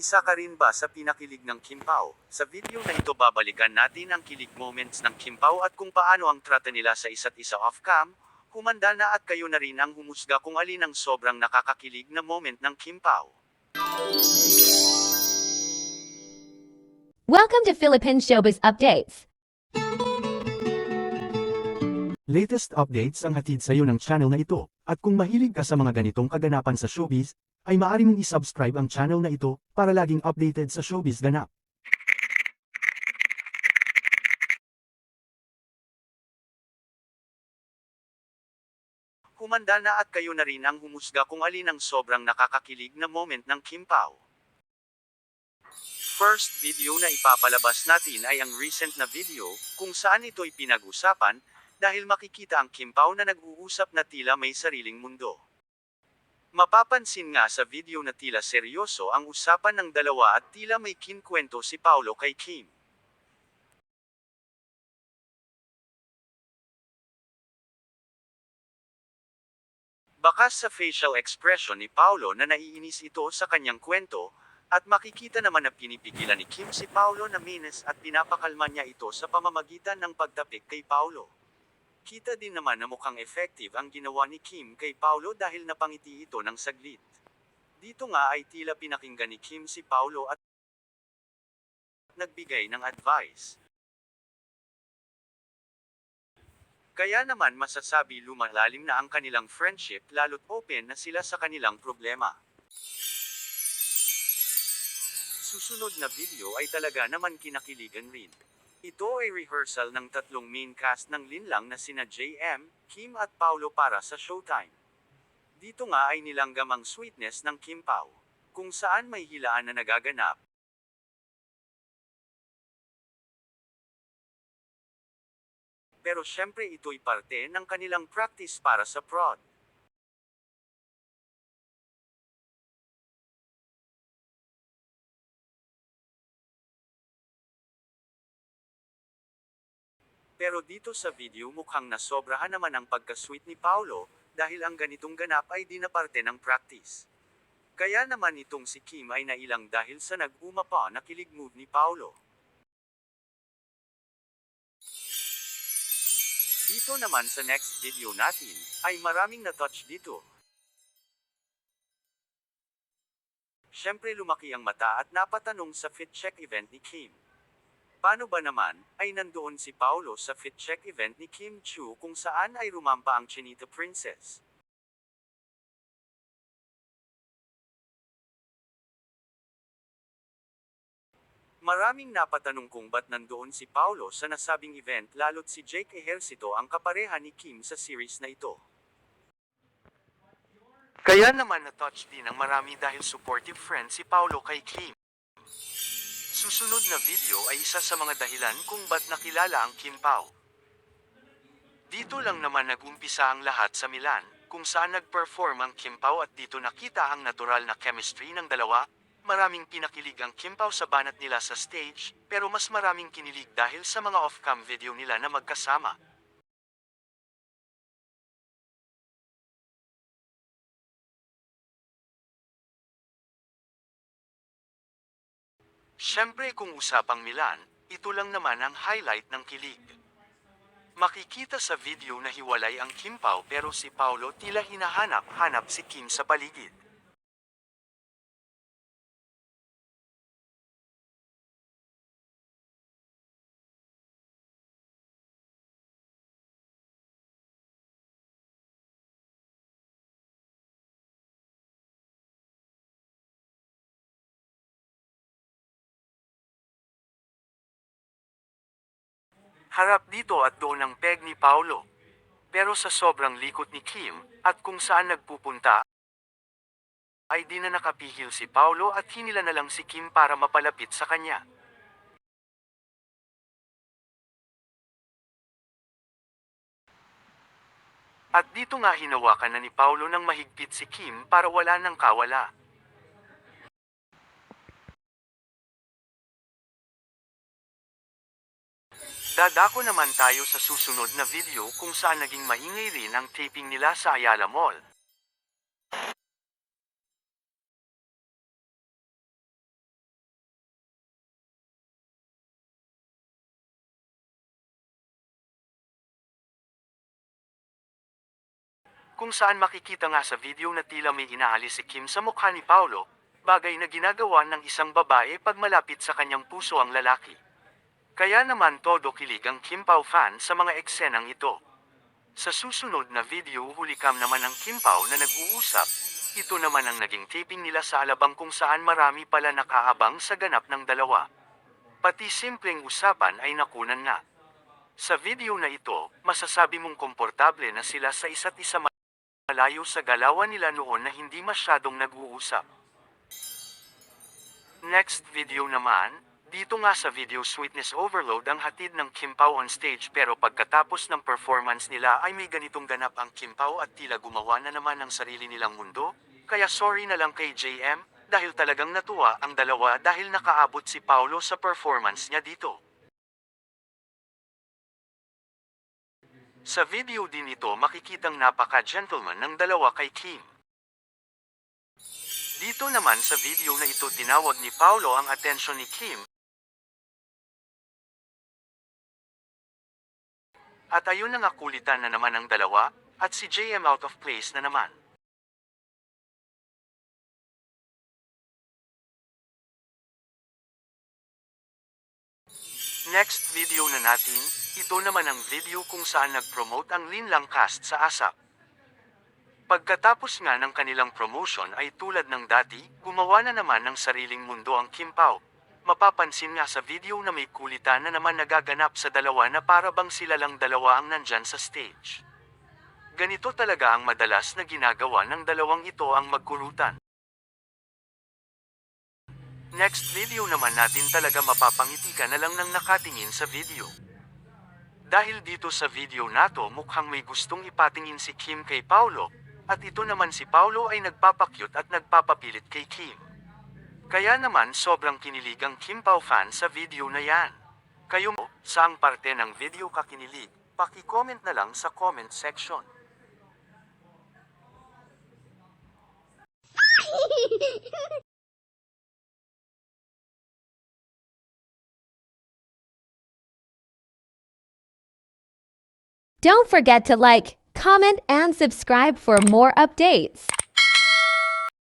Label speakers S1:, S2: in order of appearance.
S1: Isa ka rin ba sa pinakilig ng Kim Pao? Sa video na ito babalikan natin ang kilig moments ng Kim Pao at kung paano ang trata nila sa isa't isa off-cam. Humanda na at kayo na rin ang humusga kung alin ang sobrang nakakakilig na moment ng Kim Pao.
S2: Welcome to Philippine Showbiz Updates.
S3: Latest updates ang hatid sa iyo ng channel na ito. At kung mahilig ka sa mga ganitong kaganapan sa showbiz, ay maaari mong isubscribe ang channel na ito para laging updated sa showbiz ganap.
S1: Humanda na at kayo na rin ang humusga kung alin ang sobrang nakakakilig na moment ng Kim Pao. First video na ipapalabas natin ay ang recent na video, kung saan ito'y pinag-usapan, dahil makikita ang Kim Pao na nag-uusap na tila may sariling mundo. Mapapansin nga sa video na tila seryoso ang usapan ng dalawa at tila may kinkwento si Paolo kay Kim. Bakas sa facial expression ni Paolo na naiinis ito sa kanyang kwento, at makikita naman na pinipigilan ni Kim si Paolo na minis at pinapakalma niya ito sa pamamagitan ng pagtapik kay Paolo. Kita din naman na mukhang effective ang ginawa ni Kim kay Paolo dahil napangiti ito ng saglit. Dito nga ay tila pinakinggan ni Kim si Paolo at nagbigay ng advice. Kaya naman masasabi lumalalim na ang kanilang friendship lalo't open na sila sa kanilang problema. Susunod na video ay talaga naman kinakiligan rin. Ito ay rehearsal ng tatlong main cast ng linlang na sina JM, Kim at Paulo para sa Showtime. Dito nga ay nilanggam ang sweetness ng Kim Pao, kung saan may hilaan na nagaganap, pero syempre ito'y parte ng kanilang practice para sa prod. Pero dito sa video mukhang nasobrahan naman ang pagka-sweet ni Paolo, dahil ang ganitong ganap ay di na parte ng practice. Kaya naman itong si Kim ay nailang dahil sa nag-uma pa na kilig move ni Paolo. Dito naman sa next video natin, ay maraming na-touch dito. Siyempre lumaki ang mata at napatanong sa fit check event ni Kim. Paano ba naman, ay nandoon si Paulo sa fit check event ni Kim Chu kung saan ay rumampa ang Chinita Princess. Maraming napatanong kung ba't nandoon si Paulo sa nasabing event lalo't si Jake Ejercito ang kapareha ni Kim sa series na ito. Kaya naman na-touch din ang marami dahil supportive friend si Paulo kay Kim. Susunod na video ay isa sa mga dahilan kung ba't nakilala ang Kim Pao. Dito lang naman nagumpisa ang lahat sa Milan, kung saan nag-perform ang Kim Pao at dito nakita ang natural na chemistry ng dalawa. Maraming pinakilig ang Kim Pao sa banat nila sa stage, pero mas maraming kinilig dahil sa mga off-cam video nila na magkasama. Siyempre kung usapang Milan, ito lang naman ang highlight ng kilig. Makikita sa video na hiwalay ang Kim Pao pero si Paolo tila hinahanap-hanap si Kim sa paligid. Harap dito at doon ang peg ni Paolo. Pero sa sobrang likot ni Kim, at kung saan nagpupunta, ay di na nakapihil si Paolo at hinila na lang si Kim para mapalapit sa kanya. At dito nga hinawakan na ni Paolo ng mahigpit si Kim para wala ng kawala. Dadako naman tayo sa susunod na video kung saan naging maingay rin ang taping nila sa Ayala Mall. Kung saan makikita nga sa video na tila may inaalis si Kim sa mukha ni Paolo, bagay na ginagawa ng isang babae pag malapit sa kanyang puso ang lalaki. Kaya naman todo kilig ang Kim Pao fan sa mga eksenang ito. Sa susunod na video hulikam naman ang Kim Pao na nag-uusap, ito naman ang naging taping nila sa alabang kung saan marami pala nakaabang sa ganap ng dalawa. Pati simpleng usapan ay nakunan na. Sa video na ito, masasabi mong komportable na sila sa isa't isa malayo sa galawan nila noon na hindi masyadong nag-uusap. Next video naman, dito nga sa video Sweetness Overload ang hatid ng Kim Pao on stage pero pagkatapos ng performance nila ay may ganitong ganap ang Kim Pao at tila gumawa na naman ng sarili nilang mundo, kaya sorry na lang kay JM, dahil talagang natuwa ang dalawa dahil nakaabot si Paolo sa performance niya dito. Sa video din ito makikitang napaka-gentleman ng dalawa kay Kim. Dito naman sa video na ito tinawag ni Paolo ang atensyon ni Kim. At ayun na nga kulitan na naman ang dalawa, at si JM out of place na naman. Next video na natin, ito naman ang video kung saan nag-promote ang Linlang cast sa ASAP. Pagkatapos nga ng kanilang promotion ay tulad ng dati, gumawa na naman ng sariling mundo ang Kim Pao. Mapapansin nga sa video na may kulitan na naman nagaganap sa dalawa na para bang sila lang dalawa ang nandyan sa stage. Ganito talaga ang madalas na ginagawa ng dalawang ito ang magkurutan. Next video naman natin talaga mapapangiti ka na lang ng nakatingin sa video. Dahil dito sa video nato mukhang may gustong ipatingin si Kim kay Paulo, at ito naman si Paulo ay nagpapakyut at nagpapapilit kay Kim. Kaya naman sobrang kinilig ang Kim Pao fan sa video na yan. Kayo mo, saang parte ng video ka kinilig, paki-comment na lang sa comment section.
S2: Don't forget to like, comment, and subscribe for more updates.